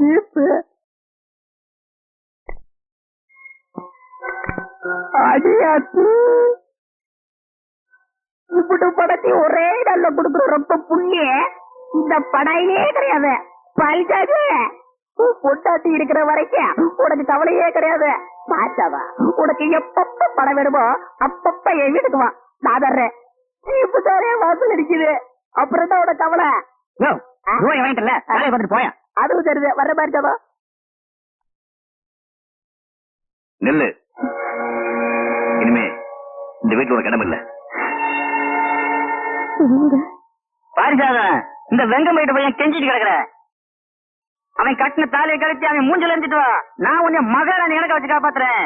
Jeep அடியாத்து. இப்படி படத்தை ஒரே நல்ல கொடுக்குற ரொம்ப புண்ணிய. இந்த படையே கிடையாது. பல்காது பொட்டாட்டி இருக்கிற வரைக்கும் உனக்கு கவலையே கிடையாது. பாச்சாவா உனக்கு எப்பப்ப படம் வேணுமோ அப்பப்ப என் வீட்டுக்கு வா. நான் தர்றேன். இப்ப தானே வாசல் இருக்குது அப்புறம் தான் உனக்கு கவலை. ரூபாய் வாங்கிட்டல வேலையை பார்த்துட்டு போயா அதுவும் தெரியுது வர்ற மாதிரி தானோ நெல்லு இனிமே இந்த வீட்டுல உனக்கு இடம் இல்ல பாரிசாதன் இந்த வெங்கம் வீட்டு பையன் கெஞ்சிட்டு கிடக்குற அவன் கட்டின தாலியை கழிச்சு அவன் மூஞ்சில இருந்துட்டு வா நான் உன்னை மகாராணி எனக்கு வச்சு காப்பாத்துறேன்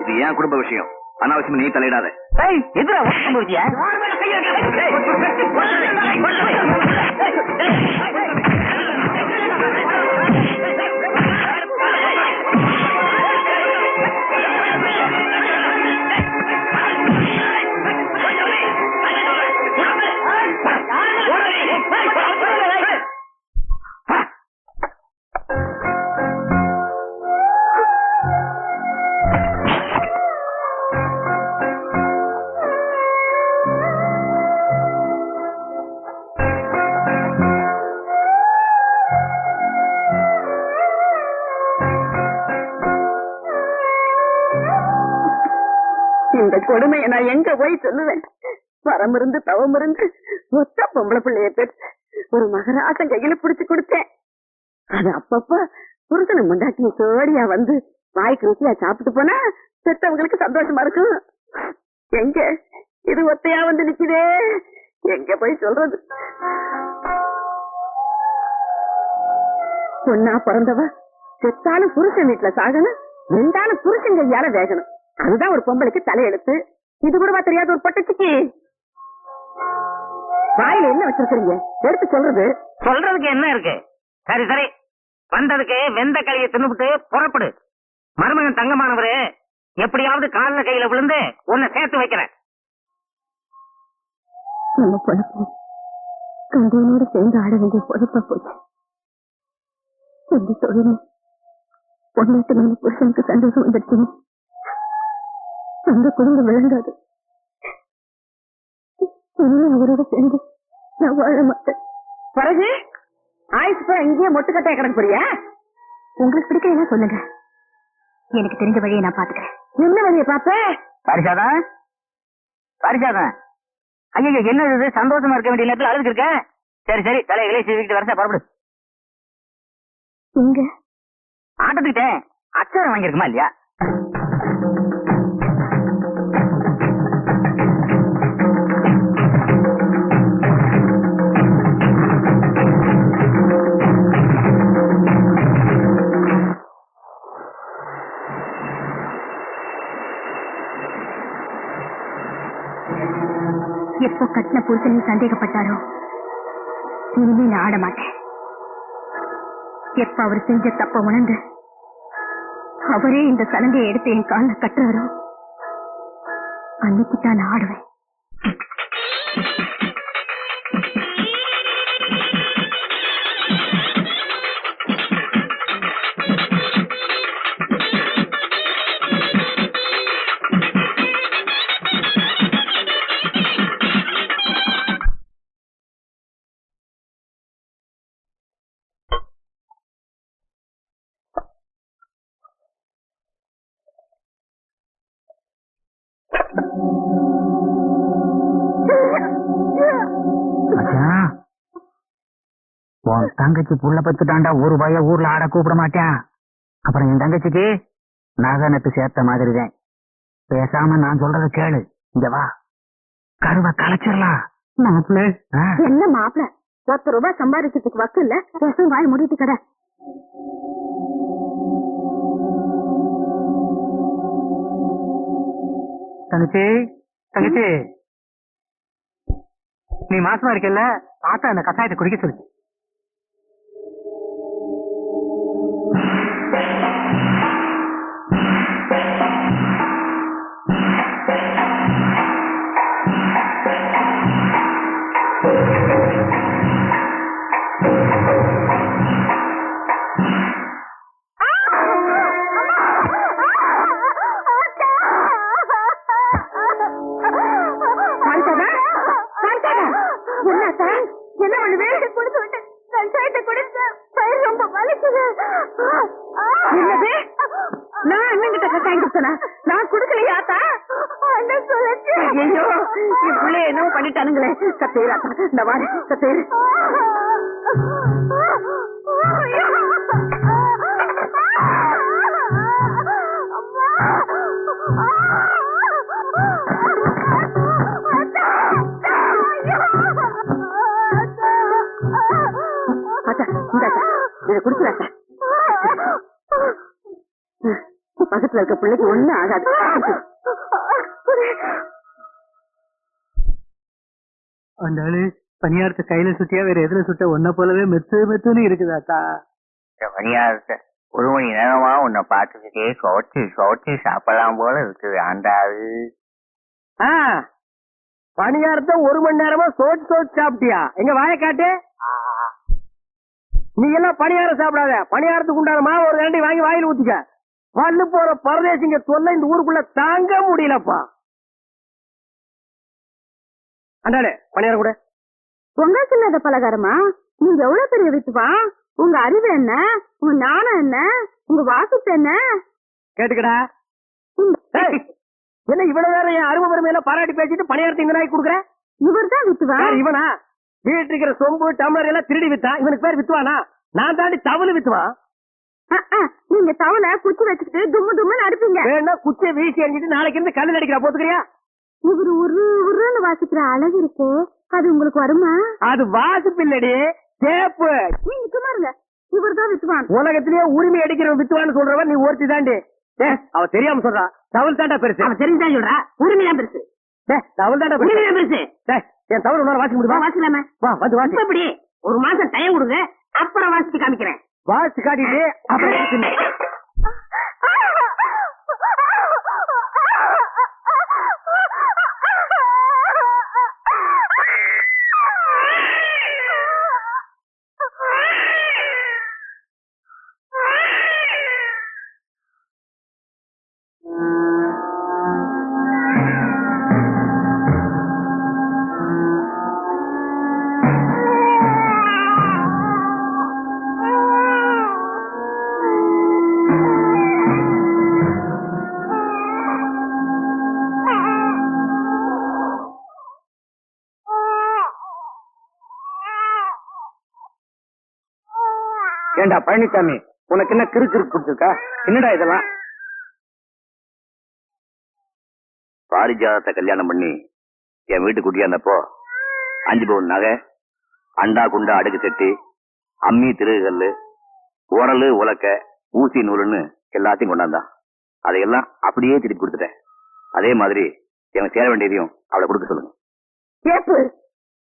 இது ஏன் குடும்ப விஷயம் அனாவசியமா நீ தலையிடாத ஏய், Hey! அந்த கொடுமையை நான் எங்க போய் சொல்லுவேன்? வரம் இருந்து தவம் இருந்து பொம்பளை பிள்ளைய பெற்று ஒரு மகராசம் கையில புடிச்சு கொடுத்தேன். அது அப்பப்ப புருஷனை முண்டாட்டி சோடியா வந்து வாய்க்கு ருசியா சாப்பிட்டு போனா பெத்தவங்களுக்கு சந்தோஷமா இருக்கும். எங்க? இது ஒத்தையா வந்து நிக்குதே? எங்க போய் சொல்றது? பொண்ணா பிறந்தவ செத்தாலும் புருஷன் வீட்டுல சாகணும் ரெண்டாலும் புருஷன் கையால வேகணும். அதுதான் ஒரு பொம்பளைக்கு தலையெழுத்து. இது கூடவா தெரியாத ஒரு பட்டச்சுக்கு? வாயில என்ன வச்சிருக்கீங்க எடுத்து சொல்றது. சொல்றதுக்கு என்ன இருக்கு? சரி சரி. வந்ததுக்கு வெந்த களியை தின்னுபிட்டு புறப்படு. மருமகன் தங்கமானவரு எப்படியாவது கால்ல கையில விழுந்து உன்னை சேர்த்து வைக்கிறேன். நம்ம பொழப்பு. கண்டவனோட சேர்ந்து ஆட வேண்டிய பொழப்பா போச்சு. எந்த தொழில் பொண்ணாட்டு நம்ம புருஷனுக்கு சந்தோஷம் வந்துடுச்சு அந்த குடும்பம் விளங்காது. இனிமே அவரோட சேர்ந்து நான் வாழ மாட்டேன். பிறகு ஆயுசு பூரா இங்கேயே மொட்டுக்கட்டையா கிடக்க போறியா? உங்களுக்கு பிடிக்கல சொல்லுங்க. எனக்கு தெரிஞ்ச வழியை நான் பாத்துக்கிறேன் என்ன வழியை பார்ப்பேன் பரிசாதம் பரிசாதம் ஐயோ என்ன இது? சந்தோஷமா இருக்க வேண்டிய நேரத்தில் அழுதுக்கு இருக்க? சரி சரி தலைகளை செய்துக்கிட்டு வரசா புறப்படு. இங்க? ஆட்டத்துக்கிட்டேன் அச்சாரம் வாங்கியிருக்குமா இல்லையா? எப்போ கட்டின புருஷனையும் சந்தேகப்பட்டாரோ இனிமே நான் ஆட மாட்டேன். எப்ப அவர் செஞ்ச தப்ப உணர்ந்து அவரே இந்த சலங்கையை எடுத்து என் காலில் கட்டுறாரோ அன்னைக்கு தான் நான் ஆடுவேன். உன் தங்கச்சி புள்ள பத்துட்டாண்டா ஒரு பய ஊர்ல ஆட கூப்பிட மாட்டேன். அப்புறம் என் தங்கச்சிக்கு நகனத்து சேர்த்த மாதிரிதான். பேசாம நான் சொல்றத கேளு. இங்க வா. கருவை கலைச்சிடலாம். மாப்பிள்ள. என்ன மாப்பிள்ள? பத்து ரூபாய் சம்பாதிக்கிறதுக்கு வக்கு இல்ல? பேசும் வாய் முடிட்டு கடை. தங்கச்சி தங்கச்சி. நீ மாசமா இருக்கல ஆத்தா அந்த கஷாயத்தை குடிக்க சொல்லு. வயிற்று குடிச்சேன் பயிர் ரொம்ப வலிக்குது. என்னது? நான் நான் குடுக்கலையாத்தா அண்ணன் சொல்லுச்சு. ஐயோ என் பிள்ளை என்னவோ பண்ணிட்டானுங்களே. கத்தேராத்தா இந்த வாரு இதை குடிச்சுடாத்தா பக்கத்துல இருக்க பிள்ளைக்கு ஒண்ணு ஆகாது. அந்த ஆளு பணியாரத்தை கையில சுத்தியா வேற எதுல சுட்ட? ஒன்ன போலவே மெத்து மெத்துன்னு இருக்குதாத்தா பணியாரத்தை ஒரு மணி நேரமா உன்னை பார்த்துக்கிட்டே சோச்சு சோச்சு சாப்பிடலாம் போல இருக்குது ஆண்டாது ஆ பணியாரத்தை ஒரு மணி நேரமா சோச்சு சோச்சு சாப்பிட்டியா? எங்க வாய காட்டு. நீ எல்லாம் பணியாரம் சாப்பிடாத. பணியாரத்துக்கு உண்டான மாவு ஒரு ரெண்டி வாங்கி வாயில ஊத்திக்க. பல்லு போற பரதேசிங்க தொல்லை இந்த ஊருக்குள்ள தாங்க முடியலப்பா. அண்டாளே பணியாரம் கூட. உங்களுக்கு இல்லாத பலகாரமா? நீங்க எவ்வளவு பெரிய வித்துவா உங்க அறிவு என்ன? உங்க ஞானம் என்ன? உங்க வாசிப்பு என்ன? கேட்டுக்கடா. என்ன இவ்வளவு நேரம் என் அருமை பெருமையில பாராட்டி பேசிட்டு பணியாரத்தை இந்த நாய்க்கு கொடுக்குற? இவர் தான் வித்துவா இவனா? வீட்டு இருக்கிற சொம்பு டம்ளர் எல்லாம் திருடி வித்தான் இவனுக்கு பேர் வித்துவானா? நான் தாண்டி தவளு வித்துவான் நீங்க தவளை குச்சி வச்சுக்கிட்டு தும்மு தும்முன்னு அடிப்பீங்க. வேணா குச்சியை வீசி எறிஞ்சிட்டு நாளைக்கு இருந்து கல்லு அடிக்கிறா போத்துக்கிறியா? இவர் உரு உருன்னு வாசிக்கிற அழகு இருக்கு. அது உங்களுக்கு வருமா? அது வாசிப்பு இல்லடி சேப்பு நீங்க சும்மா இருங்க. இவர் தான் வித்துவான். உலகத்திலேயே உரிமை அடிக்கிற வித்துவான்னு சொல்றவன் நீ ஒருத்தி தாண்டி. அவ தெரியாம சொல்றா. தவள் தாண்டா பெருசு. அவன் தெரிஞ்சா சொல்றா. உரிமை தான் பெருசு தவள் தாண்டா உரிமை பெருசு. என் தவள் உன்னால வாசிக்க முடியுமா? வாசிக்கலாமே? வா வந்து வாசி. இப்ப இப்படி ஒரு மாசம் டைம் கொடுங்க அப்புறம் வாசிச்சு காமிக்கிறேன். வாசி காட்டிட்டு அப்புறம் ஏண்டா பழனிசாமி உனக்கு என்ன கிறுக்கு கிறுக்கு பிடிச்சிருக்கா என்னடா இதெல்லாம்? பாரிஜாதத்தை கல்யாணம் பண்ணி என் வீட்டு குட்டியாந்தப்போ அஞ்சு பவுன் நகை அண்டா குண்டா அடுக்கு தட்டி அம்மி திருகல்லு உரலு உலக்க ஊசி நூலுன்னு எல்லாத்தையும் கொண்டாந்தான் அதையெல்லாம் அப்படியே திருப்பி கொடுத்துட்டேன். அதே மாதிரி எனக்கு சேர வேண்டியதையும் அவளை கொடுக்க சொல்லுங்க.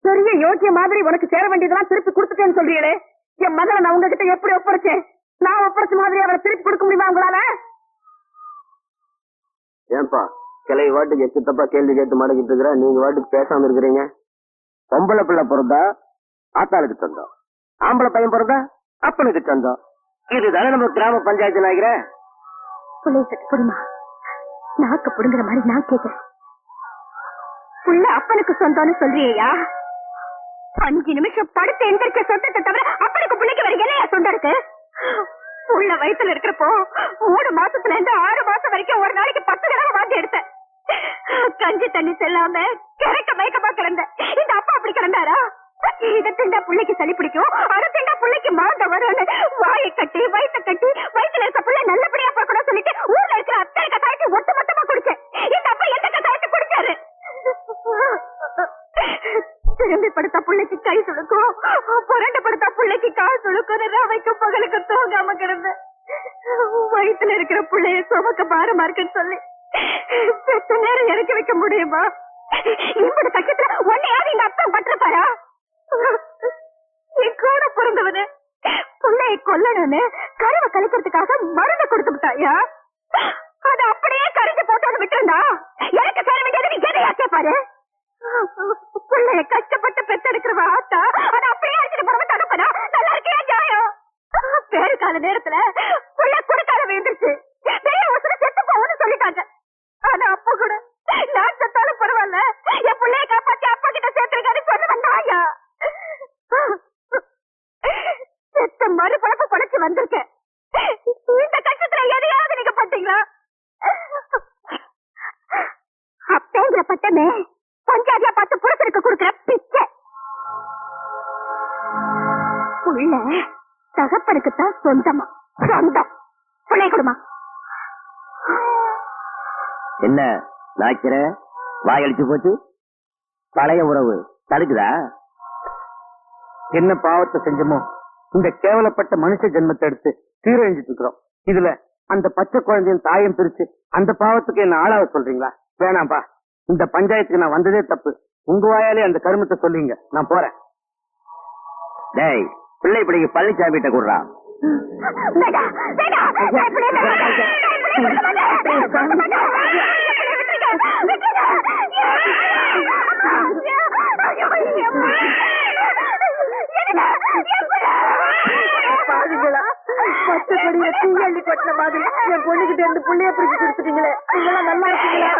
பெரிய யோக்கிய மாதிரி உனக்கு சேர வேண்டியதெல்லாம் திருப்பி கொடுத்துட்டேன்னு சொல்றீங்களே. என் மகளை நான் உங்ககிட்ட எப்படி ஒப்படைச்சேன்? நான் ஒப்படைச்ச மாதிரி அவளை திருப்பி கொடுக்க முடியுமா உங்களால? ஏன்பா கிளை வாட்டுக்கு எச்சு தப்பா கேள்வி கேட்டு மாட்டிக்கிட்டு இருக்கிற நீங்க வாட்டுக்கு பேசாம இருக்கிறீங்க? பொம்பளை பிள்ளை பிறந்தா ஆத்தாளுக்கு சொந்தம். ஆம்பளை பையன் பிறந்தா அப்பனுக்கு சொந்தம். இதுதானே நம்ம கிராம பஞ்சாயத்து சட்டு புடுமா நாக்க புடுங்குற மாதிரி நான் கேக்குறேன். புள்ள அப்பனுக்கு சொந்தம்னு சொல்றியா அஞ்சு நிமிஷம் படுத்து எந்திரிக்க சொந்தத்தை தவிர அப்பனுக்கு பிள்ளைக்கு வர என்னையா சொந்தம் இருக்கு புள்ள இருக்கிறப்போ மூணு மாசத்துல இருந்து ஆறு மாசம் வரைக்கும் ஒரு நாளைக்கு பத்து தடவை வாந்தி எடுத்தேன். கஞ்சி தண்ணி செல்லாம கிறக்க மயக்கமா கிடந்த இந்த அப்பா அப்படி கிடந்தாரா? இதை திண்டா பிள்ளைக்கு சளி பிடிக்கும்? அதை திண்டா பிள்ளைக்கு மாந்த வரும்னு வாயை கட்டி வயிற்ற கட்டி வயிற்றுல இருக்க பிள்ளை நல்லபடியா பார்க்கணும் சொல்லிட்டு ஊர்ல இருக்கிற அத்தனை கட்டாயத்தை ஒட்டு மொத்தமா குடிச்சேன். இந்த அப்பா எந்த கட்டாயத்தை குடிச்சாரு? திரும்பி படுத்தா பிள்ளைக்கு கை சுழுக்கும் புரண்டு படுத்தா பிள்ளைக்கு கால் சுழுக்கும் ரவைக்கும் பகலுக்கு தூங்காம கிடந்தேன். வயிற்றுல இருக்கிற பிள்ளைய சுமக்க பாரமா இருக்குன்னு சொல்லி பெத்த நேரம் இறக்கி வைக்க முடியுமா? இப்படி பட்சத்துல உன்னையாவது இந்த அப்பா பற்றப்பாரா என் கூட பிறந்தவனு புள்ளைய கொல்லணும்னு கருவை கழிக்கிறதுக்காக மருந்து கொடுத்து விட்டாயா? அது அப்படியே கரைஞ்சு போட்டு விட்டுருந்தா எனக்கு சேர வேண்டியது நீ எதையா கேட்பாரு பிள்ளைய கஷ்டப்பட்டு பெத்தெடுக்கிற ஆத்தா அது அப்படியே அடிச்சுட்டு போறவன் தடுப்பதா நல்லா இருக்கியா ஜாயம் பேரு கால நேரத்துல குடுக்கார விழுந்துருச்சு. பெரிய உசுர செத்து ஆனா அப்ப கூட நான் செத்தாலும் பரவாயில்ல. என் பிள்ளைய அப்பா கிட்ட சேர்த்திருக்காரு சொல்லுவேன் நாயா செத்த மறு பழப்பு படைச்சு வந்திருக்கேன். இந்த கஷ்டத்துல எதையாவது நீங்க பாத்தீங்களா அப்பேங்கிற பட்டமே பஞ்சாதியா பார்த்து புறத்திற்கு கொடுக்கிற பிச்சை. புள்ள தகப்பனுக்குத்தான் சொந்தமா. சொந்தம் பிள்ளை கொடுமா. என்ன நாய்க்கிற? வாயடிச்சு போச்சு? பழைய உறவு தடுக்குதா? என்ன பாவத்தை செஞ்சோமோ இந்த கேவலப்பட்ட மனுஷ ஜென்மத்தை எடுத்து சீரழிஞ்சிட்டு இருக்கிறோம். இதுல அந்த பச்சை குழந்தையின் தாயம் பிரிச்சு அந்த பாவத்துக்கு என்ன ஆளாக சொல்றீங்களா? வேணாம்பா இந்த பஞ்சாயத்துக்கு நான் வந்ததே தப்பு. உங்க வாயாலே அந்த கருமத்தை சொல்லிங்க நான் போறேன். டேய் பிள்ளை பிடிக்க பழனிசாமி கிட்ட கொடுறா வேடா, வேடா, நான் இப்படியே வேடா, நான் இப்படியே விட மாட்டேன். விட மாட்டேன். விட்டுருங்க, விட்டுருங்க. ஐயோ, ஐயோ, பாருங்களா பத்து கொடியில தீயள்ளி கொட்டின மாதிரி என் பொண்ணுகிட்ட இருந்து புள்ளைய பிடிச்சு கொடுத்துட்டீங்களே நீங்களாம் நல்லா இருக்கீங்களா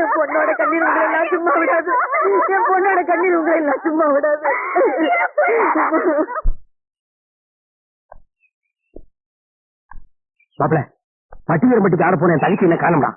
என் பொண்ணோட கண்ணீர் உங்களை எல்லாம் சும்மா விடாது என் பொண்ணோட கண்ணீர் உங்களை எல்லாம் சும்மா விடாது மாப்பிள பட்டியல் மட்டுக்கு ஆட போன தங்கச்சி என்ன காணும்டா